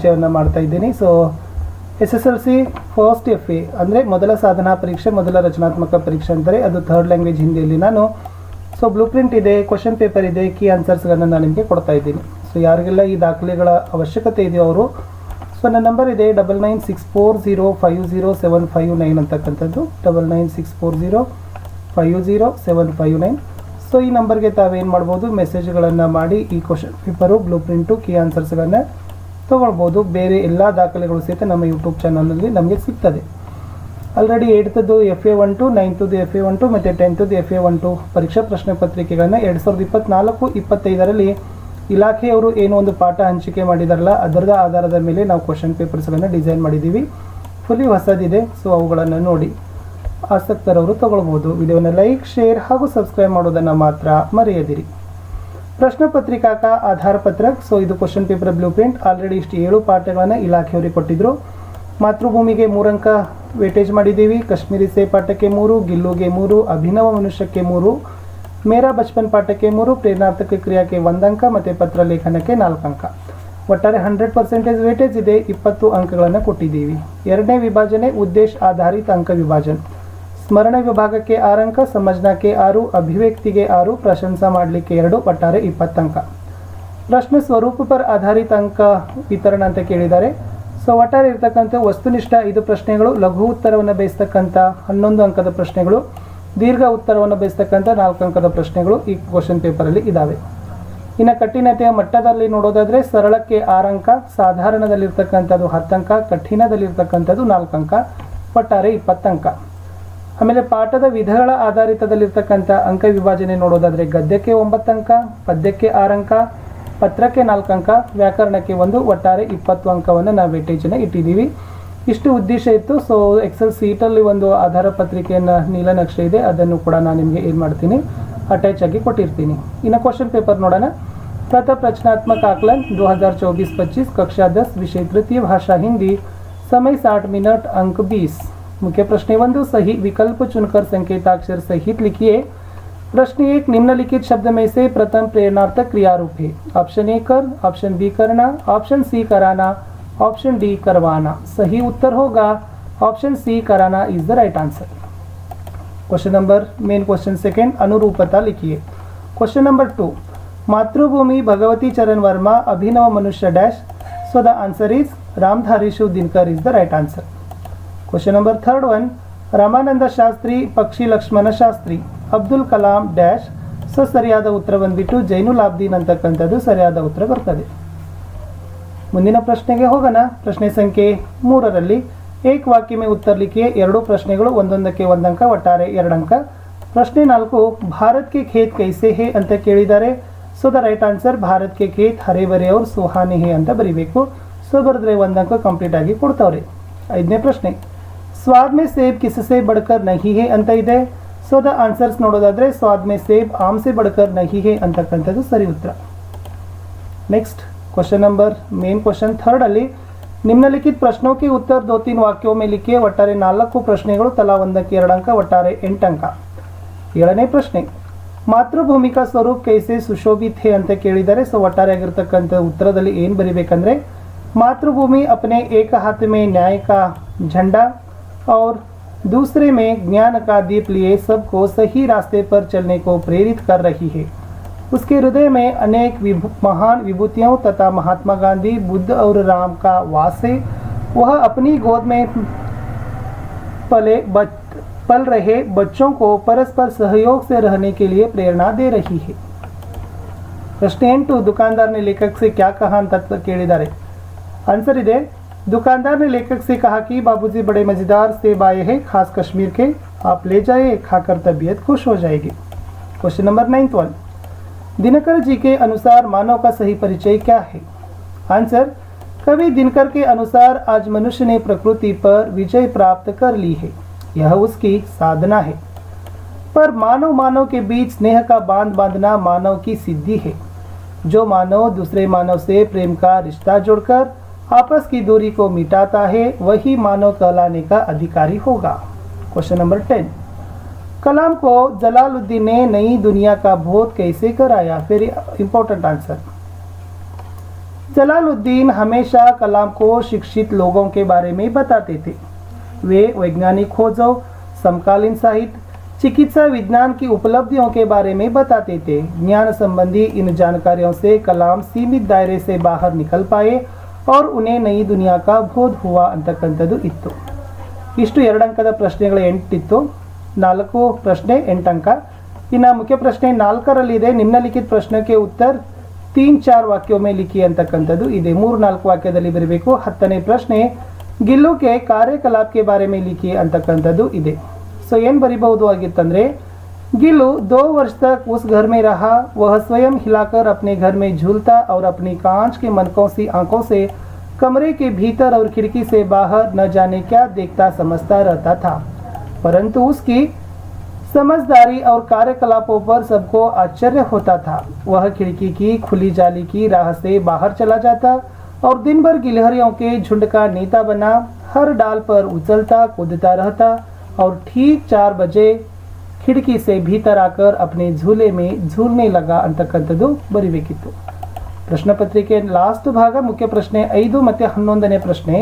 ವಿಷಯವನ್ನು ಮಾಡ್ತಾ ಇದ್ದೀನಿ. So S S L C first F A ಅಂದರೆ ಮೊದಲ ಸಾಧನಾ ಪರೀಕ್ಷೆ, ಮೊದಲ ರಚನಾತ್ಮಕ ಪರೀಕ್ಷೆ ಅಂತಾರೆ. ಅದು ಥರ್ಡ್ ಲ್ಯಾಂಗ್ವೇಜ್ ಹಿಂದಿಯಲ್ಲಿ ನಾನು ಸೊ ಬ್ಲೂ ಪ್ರಿಂಟ್ ಇದೆ ಕ್ವಶನ್ ಪೇಪರ್ ಇದೆ ಕೀ ಆನ್ಸರ್ಸ್ಗಳನ್ನು ನಾನು ನಿಮಗೆ ಕೊಡ್ತಾ ಇದ್ದೀನಿ. ಸೊ ಯಾರಿಗೆಲ್ಲ ಈ ದಾಖಲೆಗಳ ಅವಶ್ಯಕತೆ ಇದೆಯೋ ಅವರು ಸೊ ನನ್ನ ನಂಬರ್ ಇದೆ double nine six four zero five zero seven five nine ಅಂತಕ್ಕಂಥದ್ದು. Double nine six four zero five zero seven five nine so ಈ ನಂಬರ್ಗೆ ತಾವೇನು ಮಾಡ್ಬೋದು? ಮೆಸೇಜ್ಗಳನ್ನು ಮಾಡಿ ಈ question paper blue print key ಆನ್ಸರ್ಸ್ಗಳನ್ನು ತೊಗೊಳ್ಬೋದು. ಬೇರೆ ಎಲ್ಲ ದಾಖಲೆಗಳು ಸಹಿತ ನಮ್ಮ ಯೂಟ್ಯೂಬ್ ಚಾನಲಲ್ಲಿ ನಮಗೆ ಸಿಗ್ತದೆ. ಆಲ್ರೆಡಿ ಏಯ್ತದ್ದು ಎಫ್ ಎ ಒನ್ ಟು ನೈನ್ತದ್ದು ಎಫ್ ಎ ಒನ್ ಟು ಮತ್ತು ಟೆಂತದ್ದು ಎಫ್ ಎ ಒನ್ ಟು ಪರೀಕ್ಷಾ ಪ್ರಶ್ನೆ ಪತ್ರಿಕೆಗಳನ್ನು ಎರಡು ಸಾವಿರದ ಇಪ್ಪತ್ನಾಲ್ಕು, ಇಪ್ಪತ್ತೈದರಲ್ಲಿ ಇಲಾಖೆಯವರು ಏನೋ ಒಂದು ಪಾಠ ಹಂಚಿಕೆ ಮಾಡಿದಾರಲ್ಲ, ಅದರದ ಆಧಾರದ ಮೇಲೆ ನಾವು ಕ್ವಶನ್ ಪೇಪರ್ಸ್ಗಳನ್ನು ಡಿಸೈನ್ ಮಾಡಿದ್ದೀವಿ ಫುಲ್ಲಿ ಹೊಸದಿದೆ ಸೊ ಅವುಗಳನ್ನು ನೋಡಿ ಆಸಕ್ತರವರು ತಗೊಳ್ಬೋದು. ವಿಡಿಯೋನ ಲೈಕ್ ಶೇರ್ ಹಾಗೂ ಸಬ್ಸ್ಕ್ರೈಬ್ ಮಾಡೋದನ್ನು ಮಾತ್ರ ಮರೆಯದಿರಿ. ಪ್ರಶ್ನೆ ಪತ್ರಿಕಾಕ ಆಧಾರ ಪತ್ರಕ್. ಸೊ ಇದು question paper blue print already ಇಷ್ಟು ಏಳು ಪಾಠಗಳನ್ನು ಇಲಾಖೆಯವರಿಗೆ ಕೊಟ್ಟಿದ್ರು. ಮಾತೃಭೂಮಿಗೆ ಮೂರಂಕ ವೇಟೇಜ್ ಮಾಡಿದ್ದೀವಿ. ಕಾಶ್ಮೀರಿ ಸೇ ಪಾಠಕ್ಕೆ ಮೂರು, ಗಿಲ್ಲುಗೆ ಮೂರು, ಅಭಿನವ ಮನುಷ್ಯಕ್ಕೆ ಮೂರು, ಮೇರಾ ಬಚ್ಪನ್ ಪಾಠಕ್ಕೆ ಮೂರು, ಪ್ರೇರಣಾರ್ಥಕ ಕ್ರಿಯಾಕ್ಕೆ ಅಂಕ ಮತ್ತು ಪತ್ರ ಲೇಖನಕ್ಕೆ ನಾಲ್ಕು ಅಂಕ. ಒಟ್ಟಾರೆ ಹಂಡ್ರೆಡ್ ಪರ್ಸೆಂಟೇಜ್ ವೇಟೇಜ್ ಇದೆ. ಇಪ್ಪತ್ತು ಅಂಕಗಳನ್ನು ಕೊಟ್ಟಿದ್ದೀವಿ. ಎರಡನೇ ವಿಭಾಜನೆ ಉದ್ದೇಶ ಆಧಾರಿತ ಅಂಕ ವಿಭಾಜನೆ. ಸ್ಮರಣ ವಿಭಾಗಕ್ಕೆ ಆರಂಕ ಅಂಕ ಸಮಜ್ನಾಕ್ಕೆ ಆರು, ಅಭಿವ್ಯಕ್ತಿಗೆ ಆರು, ಪ್ರಶಂಸಾ ಮಾಡಲಿಕ್ಕೆ ಎರಡು, ಒಟ್ಟಾರೆ ಇಪ್ಪತ್ತಂಕ ಪ್ರಶ್ನೆ ಸ್ವರೂಪ ಪರ್ ಆಧಾರಿತ ಅಂಕ ವಿತರಣ ಅಂತ ಕೇಳಿದ್ದಾರೆ. ಸೊ, ಒಟ್ಟಾರೆ ಇರ್ತಕ್ಕಂಥ ವಸ್ತುನಿಷ್ಠ ಐದು ಪ್ರಶ್ನೆಗಳು, ಲಘು ಉತ್ತರವನ್ನು ಬಯಸ್ತಕ್ಕಂಥ ಹನ್ನೊಂದು ಅಂಕದ ಪ್ರಶ್ನೆಗಳು, ದೀರ್ಘ ಉತ್ತರವನ್ನು ಬಯಸ್ತಕ್ಕಂಥ ನಾಲ್ಕು ಅಂಕದ ಪ್ರಶ್ನೆಗಳು ಈ ಕ್ವಶನ್ ಪೇಪರಲ್ಲಿ ಇದ್ದಾವೆ ಇನ್ನು ಕಠಿಣತೆಯ ಮಟ್ಟದಲ್ಲಿ ನೋಡೋದಾದರೆ ಸರಳಕ್ಕೆ ಆರಂಕ ಅಂಕ, ಸಾಧಾರಣದಲ್ಲಿರ್ತಕ್ಕಂಥದ್ದು ಹತ್ತು ಅಂಕ, ಕಠಿಣದಲ್ಲಿರ್ತಕ್ಕಂಥದ್ದು ನಾಲ್ಕು ಅಂಕ, ಒಟ್ಟಾರೆ ಇಪ್ಪತ್ತಂಕ ಆಮೇಲೆ ಪಾಠದ ವಿಧಗಳ ಆಧಾರಿತದಲ್ಲಿರ್ತಕ್ಕಂಥ ಅಂಕ ವಿಭಾಜನೆ ನೋಡೋದಾದ್ರೆ ಗದ್ಯಕ್ಕೆ ಒಂಬತ್ತು ಅಂಕ ಪದ್ಯಕ್ಕೆ ಆರು ಅಂಕ ಪತ್ರಕ್ಕೆ ನಾಲ್ಕು ಅಂಕ ವ್ಯಾಕರಣಕ್ಕೆ ಒಂದು ಒಟ್ಟಾರೆ ಇಪ್ಪತ್ತು ಅಂಕವನ್ನು ನಾವು ವೇಟೇಜನ್ನು ಇಟ್ಟಿದ್ದೀವಿ ಇಷ್ಟು ಉದ್ದೇಶ ಇತ್ತು ಸೊ ಎಕ್ಸೆಲ್ ಸೀಟಲ್ಲಿ ಒಂದು ಆಧಾರ ಪತ್ರಿಕೆಯನ್ನು ನೀಲನಕ್ಷೆ ಇದೆ ಅದನ್ನು ಕೂಡ ನಾನು ನಿಮಗೆ ಏನು ಮಾಡ್ತೀನಿ ಅಟ್ಯಾಚ್ ಆಗಿ ಕೊಟ್ಟಿರ್ತೀನಿ ಇನ್ನು ಕ್ವಶನ್ ಪೇಪರ್ ನೋಡೋಣ प्रथम रचनात्मक आकलन 2024-25 कक्षा 10 विषय तृतीय भाषा हिंदी समय 60 मिनट अंक 20 मुख्य प्रश्न ಒಂದು सही विकल्प चुनकर संकेताक्षर सहित लिखिए। प्रश्न एक, निम्नलिखित शब्द में से प्रथम प्रेरणार्थक क्रिया रूप है। ऑप्शन ए, कर। ऑप्शन बी, करना। ऑप्शन सी, कराना। ऑप्शन डी, करवाना। सही उत्तर होगा। ऑप्शन सी, कराना is the right answer question number main question second अनुरूपता लिखिए। क्वेश्चन नंबर टू मातृभूमि Bhagwati Charan Verma, Abhinav Manushya dash so the answer is Ramdhari Shiv Dinkar is the right answer Question number third one Ramananda Shastri ಪಕ್ಷಿ Lakshman Shastri Abdul Kalam dash so ಸರಿಯಾದ ಉತ್ತರ ಬಂದ್ಬಿಟ್ಟು ಜೈನುಲ್ ಆಬ್ದೀನ್ ಅಂತಕ್ಕಂಥದ್ದು ಸರಿಯಾದ ಉತ್ತರ ಬರ್ತದೆ. ಮುಂದಿನ ಪ್ರಶ್ನೆಗೆ ಹೋಗೋಣ. ಪ್ರಶ್ನೆ ಸಂಖ್ಯೆ ಮೂರರಲ್ಲಿ ಏಕವಾಕ್ಯಮೆ ಉತ್ತರಲಿಕ್ಕೆ ಎರಡು ಪ್ರಶ್ನೆಗಳು, ಒಂದೊಂದಕ್ಕೆ ಒಂದಂಕ ಒಟ್ಟಾರೆ ಎರಡಂಕ ಪ್ರಶ್ನೆ ನಾಲ್ಕು ಭಾರತ್ಗೆ ಖೇತ್ ಕೈಸೆ ಹೇ ಅಂತ ಕೇಳಿದ್ದಾರೆ ಸೊ ದ ರೈಟ್ ಆನ್ಸರ್ ಭಾರತ್ಗೆ ಖೇತ್ ಹರೇ ಬರೇ ಅವ್ರು ಸುಹಾನಿ ಹೇ ಅಂತ ಬರೀಬೇಕು. ಸೊ ಬರೆದ್ರೆ ಒಂದಂಕ ಕಂಪ್ಲೀಟ್ ಆಗಿ ಕೊಡ್ತಾವ್ರೆ. ಐದನೇ ಪ್ರಶ್ನೆ ಸ್ವಾದ್ ಮೇ ಸೇಬ್ ಕಿಸಸೆ ಬಡ್ಕರ್ ನಹಿ ಹೇ ಅಂತ ಇದೆ. ಸೊ ದ ಆನ್ಸರ್ಸ್ ನೋಡೋದಾದರೆ ಸ್ವಾದ್ ಮೇ ಸೇಬ್ ಆಮ್ಸೆ ಬಡ್ಕರ್ ನಹಿ ಹೇ ಅಂತಕ್ಕಂಥದ್ದು ಸರಿ ಉತ್ತರ. Next question number main question ಥರ್ಡಲ್ಲಿ ನಿಮ್ನಲಿಖಿತ ಪ್ರಶ್ನೋಕ್ಕೆ ಉತ್ತರ ದೋ ತೀನ್ ವಾಕ್ಯೋ ಮೇಲಿಕ್ಕೆ ಒಟ್ಟಾರೆ ನಾಲ್ಕು ಪ್ರಶ್ನೆಗಳು ತಲಾ ಒಂದಕ್ಕೆ ಎರಡು ಅಂಕ ಒಟ್ಟಾರೆ ಎಂಟು ಅಂಕ ಏಳನೇ ಪ್ರಶ್ನೆ, ಮಾತೃಭೂಮಿಕಾ ಸ್ವರೂಪ್ ಕೈಸೆ ಸುಶೋಭಿತ್ ಹೇ ಅಂತ ಕೇಳಿದರೆ ಸೊ ಒಟ್ಟಾರೆ ಆಗಿರ್ತಕ್ಕಂಥ ಉತ್ತರದಲ್ಲಿ ಏನು ಬರಿಬೇಕಂದ್ರೆ, ಮಾತೃಭೂಮಿ ಅಪನೆ ಏಕ ಹಾತ್ ಮೇ ನ್ಯಾಯಕ ಝಂಡಾ और दूसरे में ज्ञान का दीप लिए सबको सही रास्ते पर चलने को प्रेरित कर रही है उसके हृदय में अनेक विभु, महान विभूतियों तथा महात्मा गांधी बुद्ध और राम का वास है वह अपनी गोद में पले बच, पल रहे बच्चों को परस्पर सहयोग से रहने के लिए प्रेरणा दे रही है ಪ್ರಶ್ನೆ ಎಂಟು दुकानदार ने लेखक से क्या कहा ಅಂತ ಕೇಳಿದ್ದಾರೆ आंसर ಇದೆ दुकानदार ने लेखक से कहा कि बाबूजी बड़े मज़ेदार सेब आए हैं, खास कश्मीर के। आप ले जाए, खाकर तबीयत खुश हो जाएगी। Question number ninth one. Dinkar ji के अनुसार मानव का सही परिचय क्या है? आंसर, कवि दिनकर के अनुसार आज मनुष्य ने प्रकृति पर विजय प्राप्त कर ली है। यह उसकी साधना है। पर मानव मानव के बीच स्नेह का बाँध बांधना मानव की सिद्धि है। जो मानव, दूसरे मानव से प्रेम का रिश्ता जोड़कर आपस की दूरी को मिटाता है, वही मानव कहलाने का अधिकारी होगा। क्वेश्चन नंबर टेन कलाम को जलालुद्दीन ने नई दुनिया का बोध कैसे कराया? वेरी इंपॉर्टेंट आंसर जलालुद्दीन हमेशा कलाम को शिक्षित लोगों के बारे में बताते थे। वे वैज्ञानिक खोजों समकालीन साहित्य, चिकित्सा विज्ञान की उपलब्धियों के बारे में बताते थे। ज्ञान संबंधी इन जानकारियों से कलाम सीमित दायरे से बाहर निकल पाए और उन्हें नई दुनिया का बोध हुआ ಅಂತಕ್ಕಂಥದ್ದು ಇತ್ತು ಇಷ್ಟು ಎರಡು ಅಂಕದ ಪ್ರಶ್ನೆಗಳು ಎಂಟಿತ್ತು ನಾಲ್ಕು ಪ್ರಶ್ನೆ ಎಂಟಂಕ ಇನ್ನು ಮುಖ್ಯ ಪ್ರಶ್ನೆ ನಾಲ್ಕರಲ್ಲಿದೆ ನಿಮ್ನಲಿಖಿತ ಪ್ರಶ್ನೆಗೆ ಉತ್ತರ ತೀನ್ ಚಾರ್ ವಾಕ್ಯೋ ಮೇ ಲಿಖಿ ಅಂತಕ್ಕಂಥದ್ದು ಇದೆ ಮೂರು ನಾಲ್ಕು ವಾಕ್ಯದಲ್ಲಿ ಬರಬೇಕು ಹತ್ತನೇ ಪ್ರಶ್ನೆ ಗಿಲ್ಲುಗೆ ಕಾರ್ಯಕಲಾಪಕ್ಕೆ ಬಾರೆ ಮೇ ಲಿಖಿ ಅಂತಕ್ಕಂಥದ್ದು ಇದೆ ಸೊ ಏನು ಬರಿಬಹುದು ಆಗಿತ್ತಂದ್ರೆ गिलू दो वर्ष तक उस घर में रहा। वह स्वयं हिलाकर अपने घर में झूलता और अपनी कांच के मनकों सी आँखों से कमरे के भीतर और खिड़की से बाहर न जाने क्या देखता, समझता रहता था। परंतु उसकी समझदारी और कार्यकलापों पर सबको आश्चर्य होता था। वह खिड़की की खुली जाली की राह से बाहर चला जाता और दिन भर गिलहरियों के झुंड का नेता बना। हर डाल पर उछलता, कूदता रहता और ठीक चार बजे खिड़की से भीतर आकर अपने झूले में झूलने लगा ಅಂತಕ್ಕಂಥದ್ದು ಬರಿಬೇಕಿತ್ತು ಪ್ರಶ್ನೆ ಪತ್ರಿಕೆ ಲಾಸ್ಟ್ ಭಾಗ ಮುಖ್ಯ ಪ್ರಶ್ನೆ ಐದು ಮತ್ತೆ ಹನ್ನೊಂದನೇ ಪ್ರಶ್ನೆ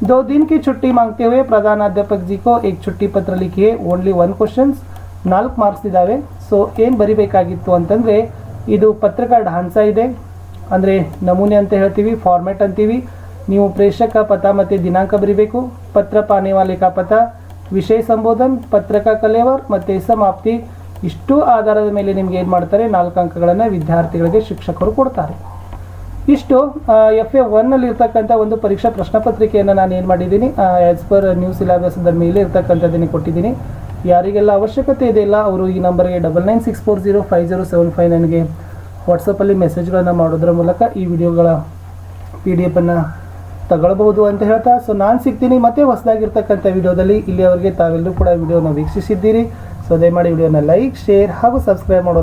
दो दिन की छुट्टी मांगते हुए प्रधानाध्यापक जी को एक छुट्टी पत्र लिखिए ಓನ್ಲಿ ಒನ್ ಕ್ವಶನ್ಸ್ ನಾಲ್ಕು ಮಾರ್ಕ್ಸ್ ಇದ್ದಾವೆ ಸೊ ಏನು ಬರಿಬೇಕಾಗಿತ್ತು ಅಂತಂದರೆ ಇದು ಪತ್ರಿಕಾ ಢಾಂಚ ಇದೆ ಅಂದರೆ ನಮೂನೆ ಅಂತ ಹೇಳ್ತೀವಿ ಫಾರ್ಮ್ಯಾಟ್ ಅಂತೀವಿ ನೀವು ಪ್ರೇಷಕ ಪಥ ಮತ್ತು ದಿನಾಂಕ ಬರಿಬೇಕು ಪತ್ರ ಪಾನೆ ವಾಲೆ ಕಾ ಪಥ ವಿಷಯ ಸಂಬೋಧನ್, ಪತ್ರಕ ಕಲೆವರ್ ಮತ್ತು ಸಮಾಪ್ತಿ. ಇಷ್ಟು ಆಧಾರದ ಮೇಲೆ ನಿಮ್ಗೆ ಏನು ಮಾಡ್ತಾರೆ? ನಾಲ್ಕು ಅಂಕಗಳನ್ನು ವಿದ್ಯಾರ್ಥಿಗಳಿಗೆ ಶಿಕ್ಷಕರು ಕೊಡ್ತಾರೆ. ಇಷ್ಟು ಎಫ್ ಎ ಒನ್ನಲ್ಲಿ ಇರ್ತಕ್ಕಂಥ ಒಂದು ಪರೀಕ್ಷಾ ಪ್ರಶ್ನೆ ಪತ್ರಿಕೆಯನ್ನು ನಾನು ಏನು ಮಾಡಿದ್ದೀನಿ? ಆ್ಯಸ್ ಪರ್ ನ್ಯೂ ಸಿಲೆಬಸ್ದ ಮೇಲೆ ಇರ್ತಕ್ಕಂಥದ್ದನ್ನು ಕೊಟ್ಟಿದ್ದೀನಿ. ಯಾರಿಗೆಲ್ಲ ಅವಶ್ಯಕತೆ ಇದೆಯಲ್ಲ ಅವರು ಈ ನಂಬರ್ಗೆ double nine six four zero five zero seven five ನನಗೆ ವಾಟ್ಸಪ್ಪಲ್ಲಿ ಮೆಸೇಜ್ಗಳನ್ನು ಮಾಡೋದ್ರ ಮೂಲಕ ಈ ವಿಡಿಯೋಗಳ ಪಿ ಡಿ ಎಫನ್ನು ತಗೊಳ್ಬಹುದು ಅಂತ ಹೇಳ್ತಾ ಸೊ ನಾನು ಸಿಗ್ತೀನಿ, ಮತ್ತೆ ಹೊಸದಾಗಿರ್ತಕ್ಕಂಥ ವಿಡಿಯೋದಲ್ಲಿ ಇಲ್ಲಿಯವರೆಗೆ ತಾವೆಲ್ಲರೂ ಕೂಡ ವಿಡಿಯೋನ ವೀಕ್ಷಿಸಿದ್ದೀರಿ. ಸೊ ದಯಮಾಡಿ ವಿಡಿಯೋನ ಲೈಕ್ ಶೇರ್ ಹಾಗೂ ಸಬ್ಸ್ಕ್ರೈಬ್ ಮಾಡೋದು